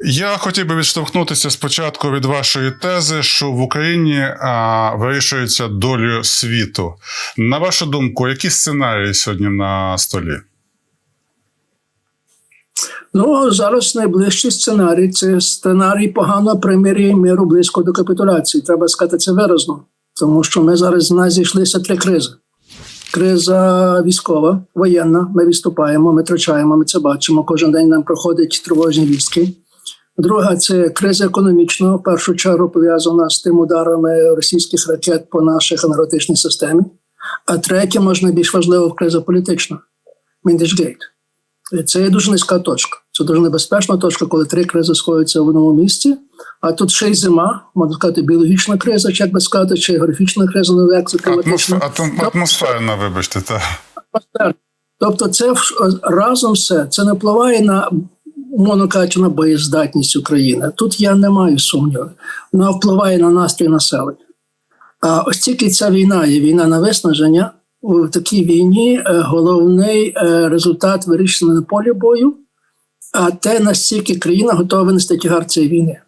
Я хотів би відштовхнутися спочатку від вашої тези, що в Україні а, вирішується долю світу. На вашу думку, які сценарії сьогодні на столі? Ну зараз найближчий сценарій це сценарій поганого примир'я і миру близько до капітуляції. Треба сказати це виразно, тому що ми зараз з нас зійшлися три кризи. Криза військова, воєнна. Ми відступаємо, ми втрачаємо, ми це бачимо. Кожен день нам проходять тривожні вістки. Друга це криза економічна, в першу чергу пов'язана з тим ударами російських ракет по наших енергетичній системі. А третя, можна більш важлива, криза політична Міндичгейт. Це є дуже низька точка. Це дуже небезпечна точка, коли три кризи сходяться в одному місці. А тут ще й зима, можна сказати, біологічна криза, чи як би сказати, чи географічна криза, як це кліматична. Атмосферна, вибачте, так. Атмосфера. Тобто, це разом все це не впливає на умовно кажучи, на боєздатність України. Тут я не маю сумніву. Вона впливає на настрій населення. А ось тільки ця війна є війна на виснаження. У такій війні е, головний е, результат вирішений на полі бою, а те, настільки країна готова винести тягар цієї війни.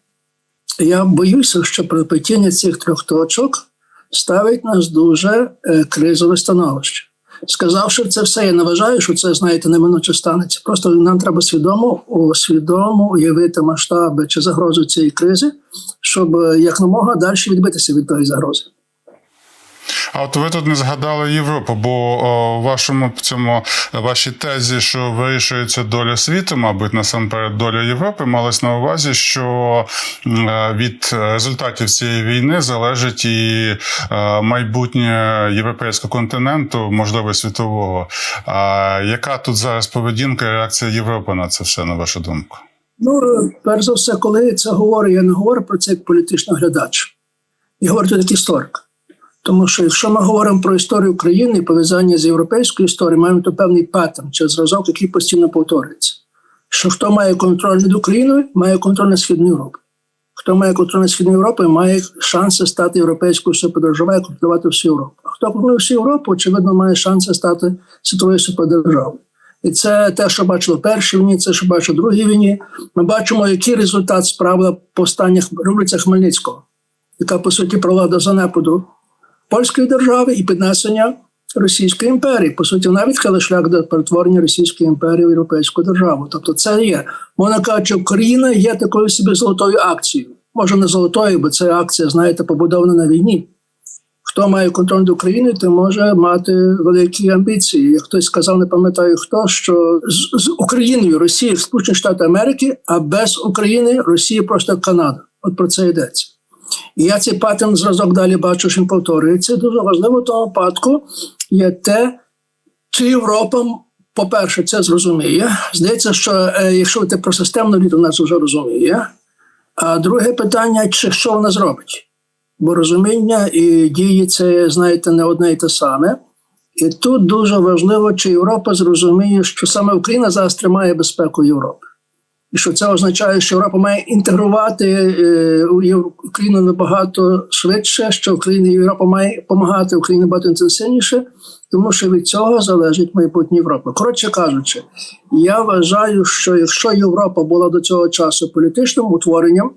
Я боюся, що припитіння цих трьох точок ставить нас дуже е, кризове становище. Сказавши це все, я не вважаю, що це, знаєте, неминуче станеться. Просто нам треба свідомо, свідомо уявити масштаби чи загрозу цієї кризи, щоб як якомога далі відбитися від тої загрози. А от ви тут не згадали Європу, бо в вашому цьому вашій тезі, що вирішується доля світу, мабуть, насамперед доля Європи, малось на увазі, що е, від результатів цієї війни залежить і е, майбутнє європейського континенту, можливо, світового. А яка тут зараз поведінка і реакція Європи на це все, на вашу думку? Ну, е, перш за все, коли це говорю, я не говорю про це як політичний глядач. Я говорю як історик. Тому що якщо ми говоримо про історію України і пов'язання з європейською історією, маємо то певний паттерн чи зразок, який постійно повторюється. Що хто має контроль над Україною, має контроль над Східною Європою. Хто має контроль над Східною Європою, має шанси стати європейською супердержавою, контролювати всю Європу. А хто контролює всю Європу, очевидно, має шанси стати світовою супердержавою. І це те, що бачили в першій війні, це що бачили в другій війні. Ми бачимо, який результат справила повстання революція Хмельницького, яка по суті провела до занепаду польської держави і піднесення Російської імперії. По суті, вона відкрила шлях до перетворення Російської імперії в європейську державу. Тобто, це є можна кажучи, Україна є такою собі золотою акцією. Може, не золотою, бо це акція, знаєте, побудована на війні. Хто має контроль над Україною, той може мати великі амбіції. Як хтось сказав, не пам'ятаю хто, що з, з Україною Росія Сполучені Штати Америки, а без України Росія просто Канада. От про це йдеться. І я цей паттерн зразок далі бачу, що він повторюється. Дуже важливо в тому випадку є те, чи Європа, по-перше, це зрозуміє. Здається, що е, якщо ти про системну літу, нас вже розуміє. А друге питання, чи що вона зробить? Бо розуміння і дії це, знаєте, не одне і те саме. І тут дуже важливо, чи Європа зрозуміє, що саме Україна зараз тримає безпеку Європи. І що це означає, що Європа має інтегрувати е, Україну набагато швидше, що Україна Європа має допомагати Україні багато інтенсивніше, тому що від цього залежить майбутнє Європи. Коротше кажучи, я вважаю, що якщо Європа була до цього часу політичним утворенням,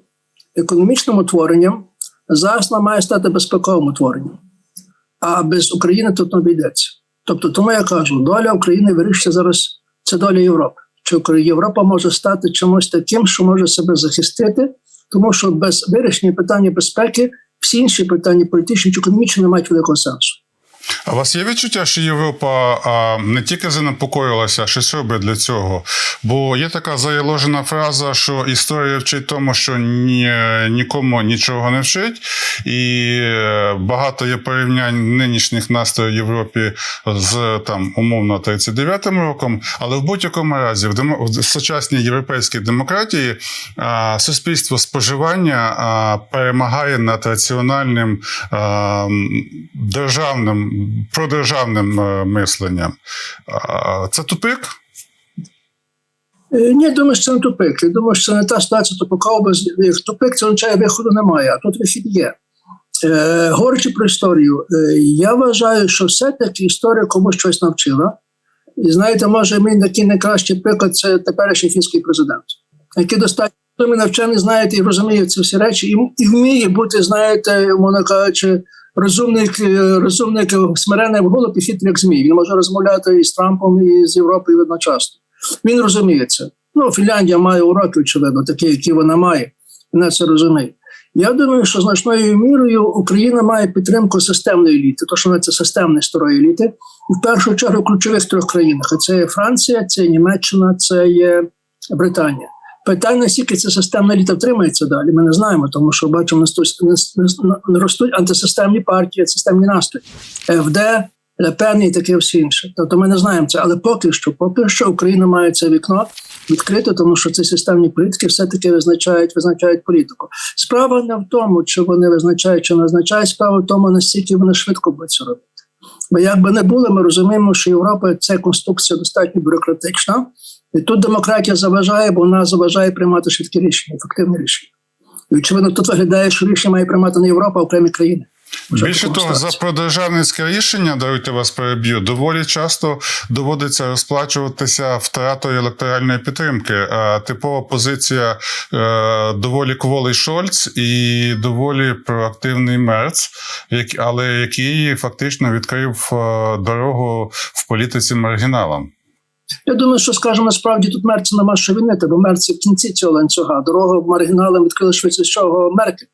економічним утворенням, зараз вона має стати безпековим утворенням. А без України тут не обійдеться. Тобто, тому я кажу, доля України вирішується зараз це доля Європи. Укра- Європа може стати чимось таким, що може себе захистити, тому що без вирішення питання безпеки всі інші питання політичні чи економічні не мають великого сенсу. А у вас є відчуття, що Європа а, не тільки занепокоїлася, а щось робить для цього? Бо є така заяложена фраза, що історія вчить тому, що ні, нікому нічого не вчить, і е, багато є порівнянь нинішніх настроїв в Європі з там умовно 39-м роком. Але в будь-якому разі, в, демо, в сучасній європейській демократії а, суспільство споживання а, перемагає над раціональним а, державним продержавним е, мисленням. Це тупик? Е, Ні, думаю, що це не тупик. Я думаю, що це не та ситуація тупикова, без як тупик це означає виходу немає, а тут вихід є. Е, говорячи про історію, е, я вважаю, що все-таки історія комусь щось навчила. І знаєте, може, мій такий найкращий приклад це теперішній фінський президент, який достатньо навчений, знаєте, і розуміє ці всі речі, і, і вміє бути, знаєте, кажучи, розумник, е, розумник смирений в голуб і хитрий, як змій. Він може розмовляти і з Трампом, і з Європою одночасно. Він розуміє це. Ну, Фінляндія має уроки, очевидно, такі, які вона має. Вона це розуміє. Я думаю, що значною мірою Україна має підтримку системної еліти, то що вона це системної старої еліти, в першу чергу ключових трьох країнах. Це є Франція, це є Німеччина, це є Британія. Питання, наскільки ця системна еліта втримається далі, ми не знаємо, тому що бачимо, на- ростуть антисистемні партії, антисистемні настрої. ФД, Лепен і таке все інше. Тобто ми не знаємо це, але поки що, поки що Україна має це вікно відкрите, тому що ці системні політики все-таки визначають, визначають політику. Справа не в тому, чи вони визначають, чи не визначають, справа в тому, наскільки вони швидко будуть це робити. Бо як би не було, ми розуміємо, що Європа це конструкція достатньо бюрократична, і тут демократія заважає, бо вона заважає приймати швидкі рішення, ефективні рішення. І очевидно, тут виглядає, що рішення має приймати не Європа, а окремі країни. Більше того, за продержавницьке рішення, даруйте вас переб'ю, доволі часто доводиться розплачуватися втратою електоральної підтримки. Е, Типова позиція е, доволі кволий Шольц і доволі проактивний Мерц, як- але який фактично відкрив е, дорогу в політиці маргіналам. Я думаю, що скажімо, насправді тут Мерці нема що винити, бо Мерці в кінці цього ланцюга дорогу маргіналам відкрили швидше чого Меркель.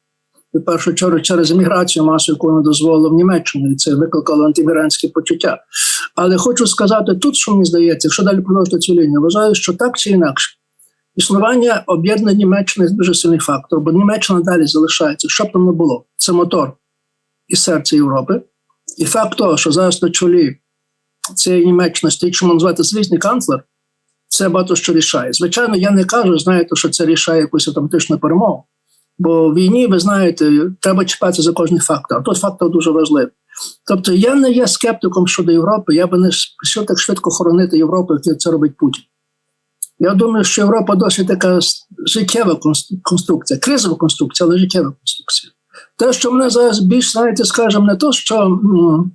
В першу чергу через еміграцію масу, яку не дозволила в Німеччину, і це викликало антимігрантські почуття. Але хочу сказати тут, що мені здається, якщо далі продовжити цю лінію, вважаю, що так чи інакше. Існування об'єднаної Німеччини – дуже сильний фактор, бо Німеччина далі залишається, що б там не було. Це мотор і серце Європи. І факт того, що зараз на чолі цієї Німеччини стоїть, що назвати звісний канцлер, це багато що рішає. Звичайно, я не кажу, знаєте, що це рішає якусь автоматичну перемогу. Бо в війні, ви знаєте, треба чіпатися за кожний фактор. А тут фактор дуже важливий. Тобто я не є скептиком щодо Європи, я би не що так швидко хоронити Європу, як це робить Путін. Я думаю, що Європа досить така життєва конструкція, кризова конструкція, але життєва конструкція. Те, що мене зараз більш, знаєте, скажімо, не то, що м,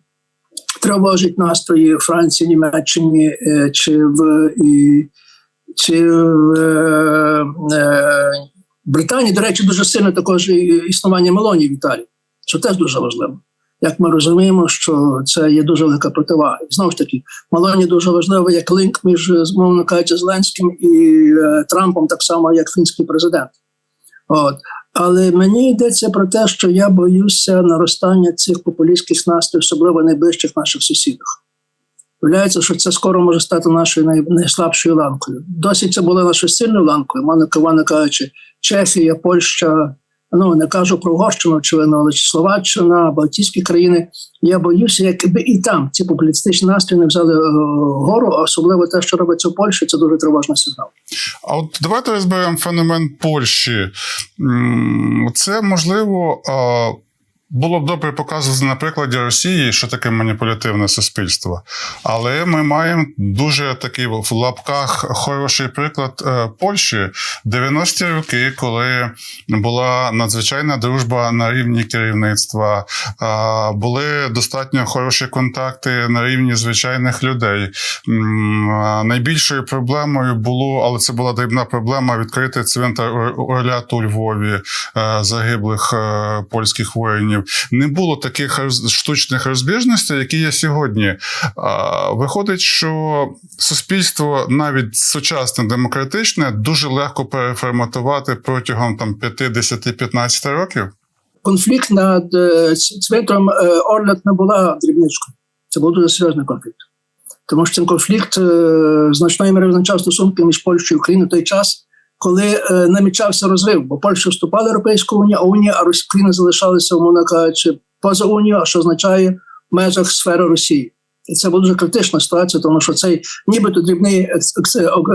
тривожить настрої Франції, Німеччині е, чи в і, чи в е, е, Британії, до речі, дуже сильно також існування Мелонії в Італії, що теж дуже важливо. Як ми розуміємо, що це є дуже велика противага. І знову ж таки, Мелоні дуже важливо як линк між, мовно кажучи, Зеленським і е, Трампом, так само, як фінський президент. От. Але мені йдеться про те, що я боюся наростання цих популістських настроїв, особливо найближчих наших сусідах. Виявляється, що це скоро може стати нашою най- найслабшою ланкою. Досі це була нашою сильною ланкою, мовно кажучи, Чехія, Польща, ну не кажу про Угорщину, очевидно, але Словаччина, Балтійські країни. Я боюся, якби і там ці популістичні настрої не взяли е, гору, особливо те, що робиться в Польщі, це дуже тривожний сигнал. А от давайте розберемо феномен Польщі. Це можливо. Було б добре показувати на прикладі Росії, що таке маніпулятивне суспільство. Але ми маємо дуже такий в лапках хороший приклад е, Польщі 90-ті роки, коли була надзвичайна дружба на рівні керівництва, а, були достатньо хороші контакти на рівні звичайних людей. Найбільшою проблемою було, але це була дрібна проблема, відкрити цвинтар Ор- Орляту у Львові е, загиблих е, польських воїнів. Не було таких штучних розбіжностей, які є сьогодні. Виходить, що суспільство, навіть сучасне демократичне, дуже легко переформатувати протягом там 5-10-15 років. конфлікт над е, ц- е, Орлят не була дрібничкою. Це був дуже серйозний конфлікт. Тому що цей конфлікт е, значною мірою визначав стосунки між Польщею і Україною той час, коли е, намічався розрив, бо Польща вступала в Європейську Унію, а Унія, а Рос- Україна залишалася, умовно кажучи, поза Унією, а що означає в межах сфери Росії. І це була дуже критична ситуація, тому що цей нібито дрібний е,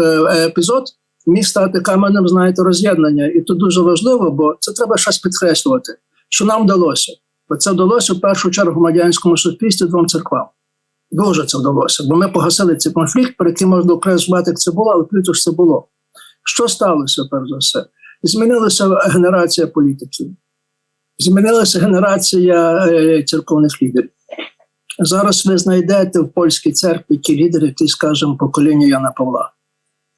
е, епізод міг стати каменем, знаєте, роз'єднання. І тут дуже важливо, бо це треба щось підкреслювати що нам вдалося. Бо це вдалося в першу чергу громадянському суспільстві двом церквам. Дуже це вдалося, бо ми погасили цей конфлікт, про який можна окреслювати, як це було, але плюс це було. Що сталося, перш за все? Змінилася генерація політиків, змінилася генерація е, церковних лідерів. Зараз ви знайдете в польській церкві ті лідери, які, скажімо, покоління Яна Павла.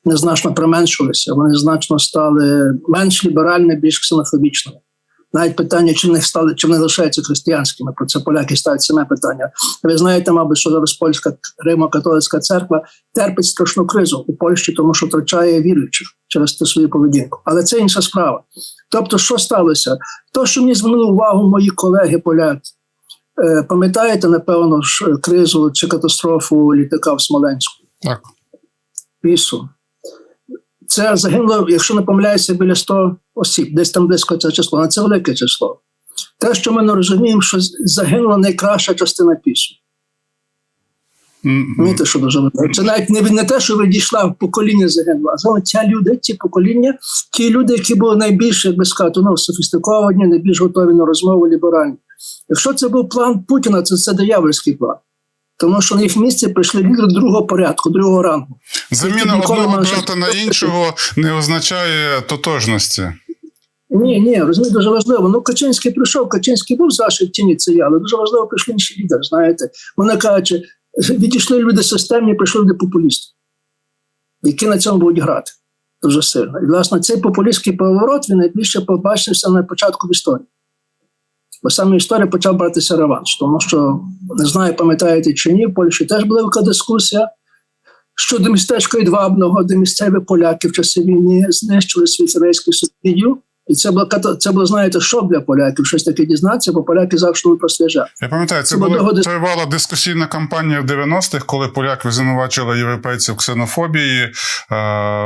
незначно применшилися, вони значно стали менш ліберальними, більш ксенофобічними. Навіть питання, чи вони стали, чи вони лишаються християнськими, про це поляки ставлять саме питання. Ви знаєте, мабуть, що зараз польська Римо-католицька церква терпить страшну кризу у Польщі, тому що втрачає віруючих через ту свою поведінку. Але це інша справа. Тобто, що сталося? То, що мені звернули увагу мої колеги поляки. Е, Пам'ятаєте, напевно, ж кризу чи катастрофу літака в Смоленську? Так. Пісу. Це загинуло, якщо не помиляюся, біля 100 осіб, десь там близько це число. Але це велике число. Те, що ми не розуміємо, що загинула найкраща частина пісу. М, Розумієте, що дуже важливо. Це навіть не, не те, що ви дійшла в покоління загинуло, а саме ті люди, ті покоління, ті люди, які були найбільш, як би сказати, ну, софістиковані, найбільш готові на розмову ліберальні. Якщо це був план Путіна, це, це диявольський план. Тому що на їх місці прийшли лідери другого порядку, другого рангу. Заміна одного брата на іншого не означає тотожності. Ні, ні, розумієте, дуже важливо. Ну, Качинський прийшов, Качинський був завжди в тіні це я, але дуже важливо прийшли інші лідери, знаєте. Вони кажуть, відійшли люди системні, прийшли люди популісти, які на цьому будуть грати дуже сильно. І, власне, цей популістський поворот він найбільше побачився на початку в історії. Бо саме історія почав братися реванш, тому що не знаю, пам'ятаєте чи ні, в Польщі теж була велика дискусія щодо містечка Ідвабного, де місцеві поляки в часи війни знищили свій єврейський субсидію. І це було це було, знаєте, шок для поляків, щось таке дізнатися, бо поляки завжди просліджати. Я пам'ятаю, це Це була тривала дискусійна кампанія в 90-х, коли поляки звинувачили європейців в ксенофобії, е,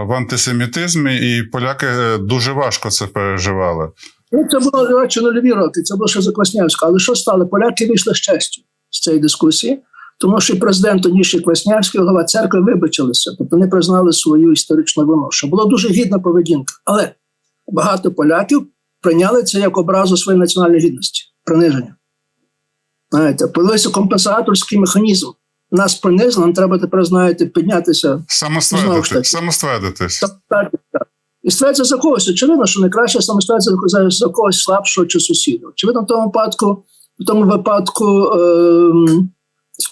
в антисемітизмі, і поляки е, дуже важко це переживали. Ну, це було нульові роки, це було ще за Кваснявська. Але що стало? Поляки вийшли з честю з цієї дискусії, тому що президент тодішній Кваснявський, голова церкви вибачилися, тобто не признали свою історичну вину, що була дуже гідна поведінка. Але багато поляків прийняли це як образу своєї національної гідності, приниження. Знаєте, появився компенсаторський механізм. Нас принизили, нам треба тепер, знаєте, піднятися ж самоствердитись. так, так, так. І стається за когось. Очевидно, що найкраще саме стається за, когось слабшого чи сусіда. Очевидно, в тому випадку, в тому випадку ем,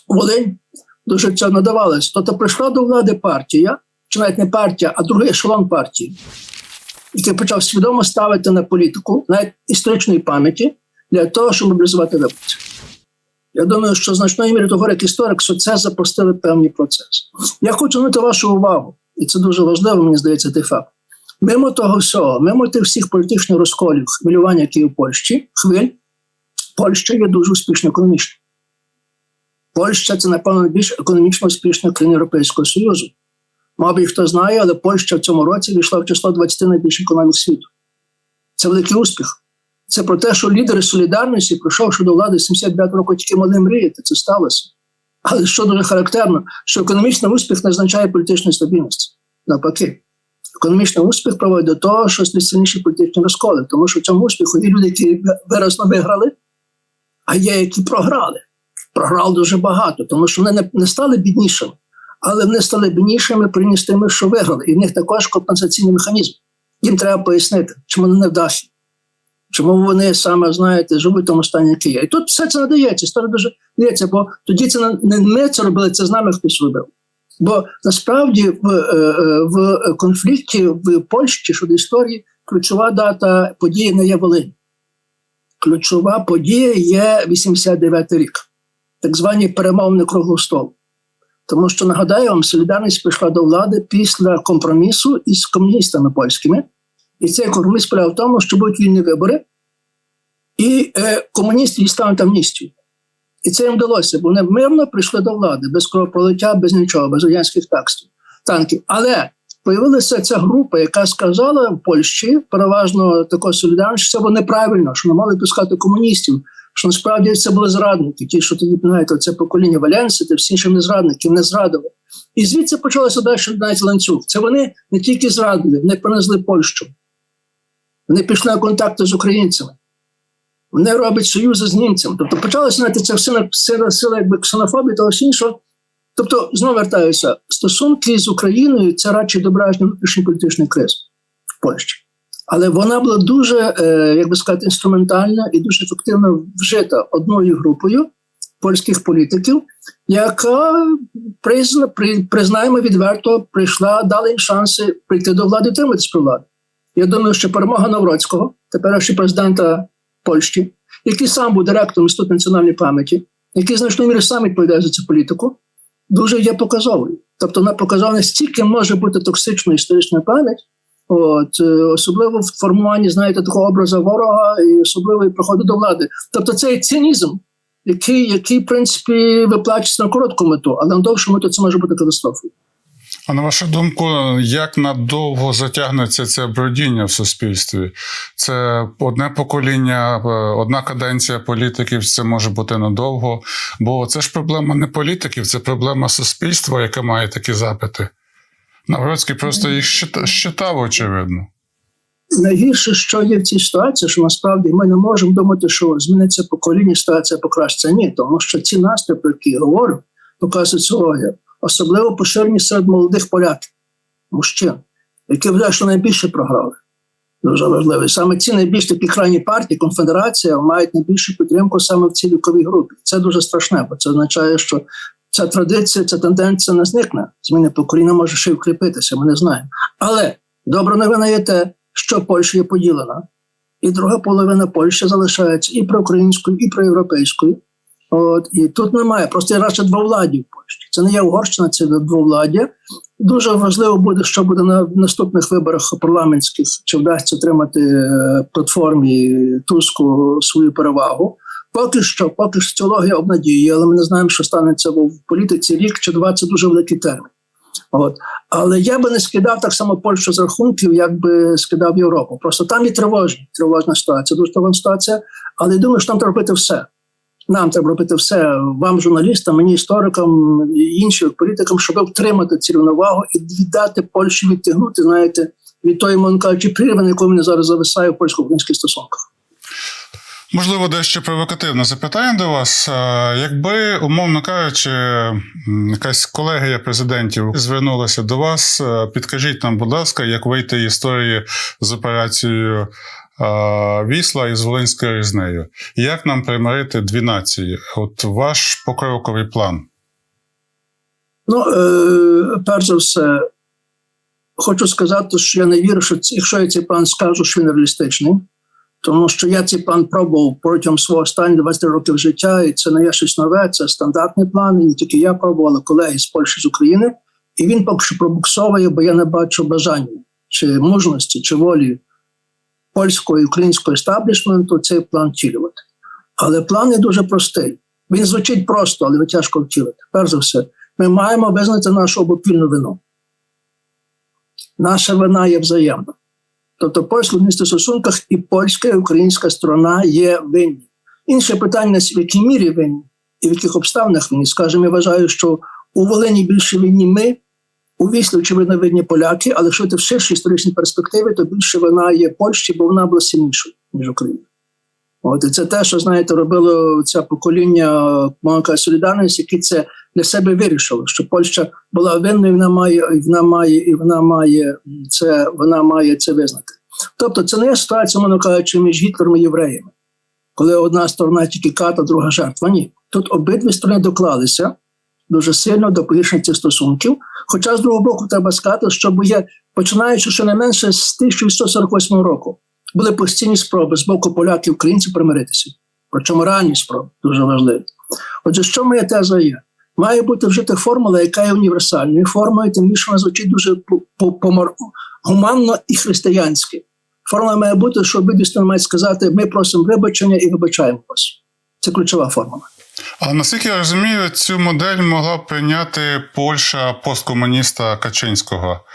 Волинь дуже це надавалось. Тобто прийшла до влади партія, чи навіть не партія, а другий ешелон партії, який почав свідомо ставити на політику, навіть історичної пам'яті, для того, щоб мобілізувати виборців. Я думаю, що значною мірі того, як історик, що це запустили певний процес. Я хочу звернути вашу увагу, і це дуже важливо, мені здається, той факт. Мимо того всього, мимо тих всіх політичних розколів, хвилювання, які є в Польщі, хвиль, Польща є дуже успішно економічно. Польща це, напевно, найбільш економічно успішна країна Європейського Союзу. Мабуть, хто знає, але Польща в цьому році війшла в число 20 найбільших економік світу. Це великий успіх. Це про те, що лідери солідарності, прийшовши до влади 75 років, тільки могли мріяти, це сталося. Але що дуже характерно, що економічний успіх не означає політичної стабільності. Навпаки, економічний успіх проводить до того, що сильніші політичні розколи, тому що в цьому успіху є люди, які виразно виграли, а є, які програли. Програли дуже багато, тому що вони не, стали біднішими, але вони стали біднішими приніс тими, що виграли. І в них також компенсаційний механізм. Їм треба пояснити, чому вони не вдахі, чому вони саме, знаєте, живуть в тому стані, який є. І тут все це надається, історія дуже дається, бо тоді це не ми це робили, це з нами хтось робив. Бо насправді в, е, е, в конфлікті в Польщі щодо історії ключова дата події не є Волинь. Ключова подія є 89 рік, так звані перемовини круглого столу. Тому що нагадаю вам, солідарність прийшла до влади після компромісу із комуністами польськими, і цей компроміс полягав в тому, що будуть вільні вибори, і е, комуністи дістануть амністію. І це їм вдалося, бо вони мирно прийшли до влади без кровопролиття, без нічого, без радянських такстів, танків. Але появилася ця група, яка сказала в Польщі переважно такої солідарності, що це було неправильно, що не мали пускати комуністів. Що насправді це були зрадники, ті, що тоді знаєте, це покоління Валенси, та всі інші не зрадники, не зрадили. І звідси почалося далі навіть ланцюг. Це вони не тільки зрадили, вони принесли Польщу. Вони пішли на контакти з українцями. Вони роблять союзи з німцями. Тобто почалося знаєте, це все сила, сила якби ксенофобії та всі іншого. Тобто, знову вертаюся, стосунки з Україною це радше дображні внутрішньої політичної кризи в Польщі. Але вона була дуже, е, як би сказати, інструментальна і дуже ефективно вжита одною групою польських політиків, яка призна, при, признаємо відверто прийшла, дала їм шанси прийти до влади, триматись при владі. Я думаю, що перемога Навроцького, теперішнього президента Польщі, який сам був директором Інституту національної пам'яті, який значною мірою сам відповідає за цю політику, дуже є показовою. Тобто вона показала настільки може бути токсичною історична пам'ять, от, е, особливо в формуванні, знаєте, такого образу ворога і особливо і приходу до влади. Тобто цей цинізм, який, який, в принципі, виплачується на коротку мету, але на довшу мету це може бути катастрофою. А на вашу думку, як надовго затягнеться це бродіння в суспільстві? Це одне покоління, е, одна каденція політиків, це може бути надовго. Бо це ж проблема не політиків, це проблема суспільства, яке має такі запити. Навроцький просто їх щитав, очевидно. Найгірше, що є в цій ситуації, що насправді ми не можемо думати, що зміниться покоління, ситуація покращиться. Ні, тому що ці настрої, про які я говорю, показує соціологія, особливо поширені серед молодих поляків, мужчин, які вважають, що найбільше програли. Дуже важливо. Саме ці найбільш такі крайні партії, конфедерація, мають найбільшу підтримку саме в цій віковій групі. Це дуже страшне, бо це означає, що ця традиція, ця тенденція не зникне. Зміни покоління може ще й укріпитися, ми не знаємо. Але добра новина є те, що Польща є поділена, і друга половина Польщі залишається і проукраїнською, і проєвропейською. От і тут немає, просто є радше двовладдя в Польщі. Це не є Угорщина, це двовладдя. Дуже важливо буде, що буде на наступних виборах парламентських, чи вдасться отримати е, платформі Туску свою перевагу. Поки що, поки що соціологія обнадіює, але ми не знаємо, що станеться в політиці рік чи два це дуже великий термін. От. Але я би не скидав так само Польщу з рахунків, як би скидав Європу. Просто там є тривожні, тривожна ситуація, дуже тривожна ситуація. Але я думаю, що там треба робити все. Нам треба робити все, вам, журналістам, мені, історикам і іншим політикам, щоб втримати цю рівновагу і віддати Польщі відтягнути, знаєте, від тої, мовно кажучи, прірви, на якому зараз зависає в польсько-українських стосунках. Можливо, дещо провокативне запитання до вас. Е, Якби, умовно кажучи, якась колегія президентів звернулася до вас, е, підкажіть нам, будь ласка, як вийти історії з операцією Вісла і з Волинською різнею? Як нам примирити дві нації? От ваш покроковий план. Ну, е, перш за все, хочу сказати, що я не вірю, що якщо я цей план скажу, що він реалістичний, тому що я цей план пробував протягом свого останніх 20 років життя, і це не є щось нове, це стандартний план. І не тільки я пробував, але колеги з Польщі з України. І він поки що пробуксовує, бо я не бачу бажання чи мужності, чи волі польського і українського естаблішменту цей план втілювати. Але план не дуже простий. Він звучить просто, але його тяжко втілити. Перш за все, ми маємо визнати нашу обопільну вину. Наша вина є взаємна. Тобто, в польсько-українських стосунках і польська, і українська сторона є винні. Інше питання, в якій мірі винні і в яких обставинах винні. Скажімо, я вважаю, що у Волині більше винні ми, у Віслі, очевидно, винні поляки, але якщо ти в ширшій історичній перспективі, то більше вина є Польщі, бо вона була сильнішою, ніж Україна. От і це те, що знаєте, робило це покоління мовка солідарності, які це для себе вирішило, що Польща була винною, вона має, і вона має, і вона має це, вона має це визнати. Тобто, це не є ситуація, мовно кажучи, між Гітлером і євреями, коли одна сторона тільки ката, друга жертва. Ні, тут обидві сторони доклалися дуже сильно до поліпшення цих стосунків. Хоча з другого боку треба сказати, що є, починаючи щонайменше з 1848 року, були постійні спроби з боку поляків українців примиритися. Причому ранні спроби дуже важливі. Отже, що моя теза є? Має бути вжита формула, яка є універсальною формою, тим більше вона звучить дуже гуманно і християнськи. Формула має бути, що обидві сторони мають сказати: ми просимо вибачення і вибачаємо вас. Це ключова формула. А наскільки я розумію, цю модель могла прийняти Польща посткомуніста Качинського,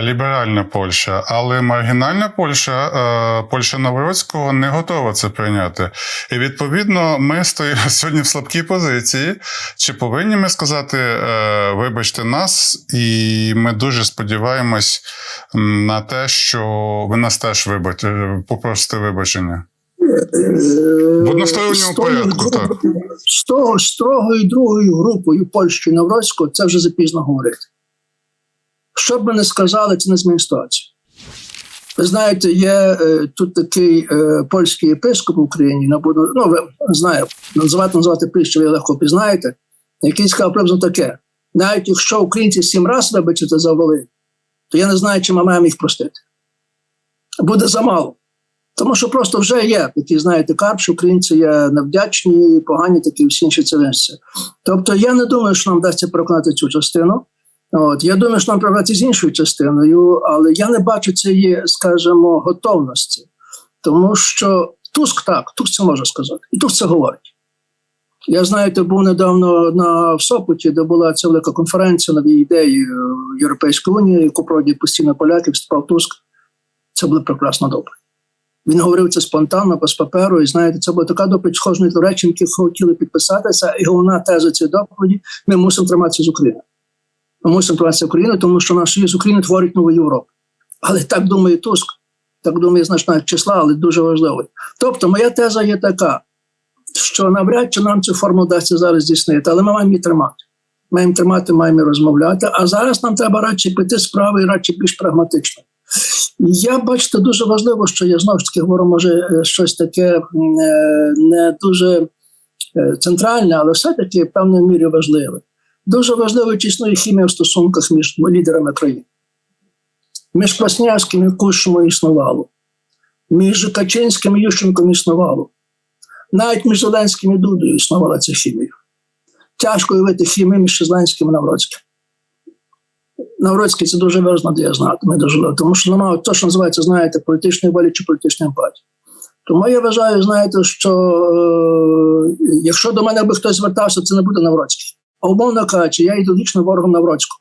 ліберальна Польща, але маргінальна Польща, е, Польща Новороцького не готова це прийняти. І відповідно, ми стоїмо сьогодні в слабкій позиції. Чи повинні ми сказати, е, вибачте нас, і ми дуже сподіваємось на те, що ви нас теж вибач... е, попросите вибачення? В односторонньому З порядку, так. З того з другою другою групою Польщі і Навроцького це вже запізно говорити. Що б ми не сказали, це не змінить ситуацію. Ви знаєте, є е, тут такий е, польський єпископ в Україні, не буду, ну ви знаю, називати називати прізвище ви легко пізнаєте, який сказав приблизно таке: навіть якщо українці сім разів вибачити за воли, то я не знаю, чи ми маємо їх простити. Буде замало. Тому що просто вже є такі, знаєте, карп, що українці є невдячні, погані, такі всі інші цивілізації. Тобто я не думаю, що нам вдасться переконати цю частину. От я думаю, що нам прибрати з іншою частиною, але я не бачу цієї, скажімо, готовності, тому що Туск так, Туск це може сказати, і Туск це говорить. Я знаєте, був недавно на в Сопоті, де була ця велика конференція нові ідеї Європейської унії, яку проводять постійно поляки, вступав Туск. Це було прекрасно добре. Він говорив це спонтанно, без паперу, і знаєте, це була така доповідь схожа до речі, які хотіли підписатися, і головна теза цієї доповіді: ми мусимо триматися з України. Ми мусимо триматися України, тому що наш союз України творить нову Європу. Але так думає Туск, так думає значна числа, але дуже важливий. Тобто, моя теза є така, що навряд чи нам цю форму вдасться зараз здійснити, але ми маємо її тримати. Маємо тримати, маємо розмовляти. А зараз нам треба радше піти справи і радше більш прагматично. Я бачите, дуже важливо, що я знову ж таки говорю, може е, щось таке е, не дуже е, центральне, але все-таки в певній мірі важливе. Дуже важливо чи хімія в стосунках між лідерами країн. Між Краснявським і Кушимо існувало, між Качинським і Ющенком існувало. Навіть між Зеленським і Дудою існувала ця хімія. Тяжко уявити хімію між Зеленським і Навроцьким. Навроцький це дуже важливо, де я знати, ми дожили, тому що немає то, що називається, знаєте, політичної волі чи політичної емпатії. Тому я вважаю, знаєте, що е, якщо до мене би хтось звертався, це не буде Навроцький. А умовно кажучи, я ідеологічним ворогом Навроцького.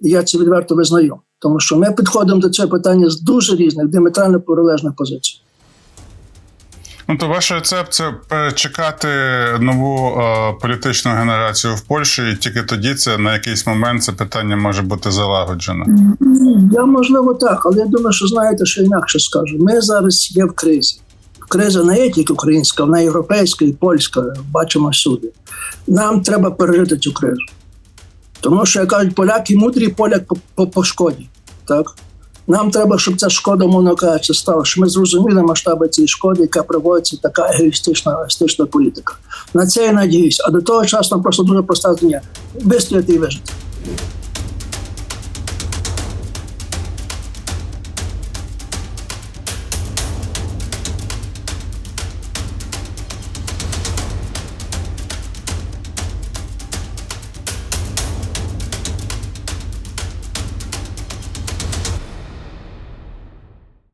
Я це відверто визнаю. Тому що ми підходимо до цього питання з дуже різних, діаметрально протилежних позицій. Ну, то ваш рецепт це перечекати нову е, політичну генерацію в Польщі, і тільки тоді це на якийсь момент це питання може бути залагоджено. Я можливо так, але я думаю, що знаєте, що інакше скажу. Ми зараз є в кризі. Криза не є тільки українська, вона європейська і польська, бачимо всюди. Нам треба пережити цю кризу. Тому що, як кажуть, поляки мудрі, поляк по, по, по шкоді. Так? Нам треба, щоб ця шкода, мовно стала, щоб ми зрозуміли масштаби цієї шкоди, яка проводиться така егоїстична, егоїстична політика. На це я надіюсь. А до того часу нам просто дуже проста знання Вистояти і вижити.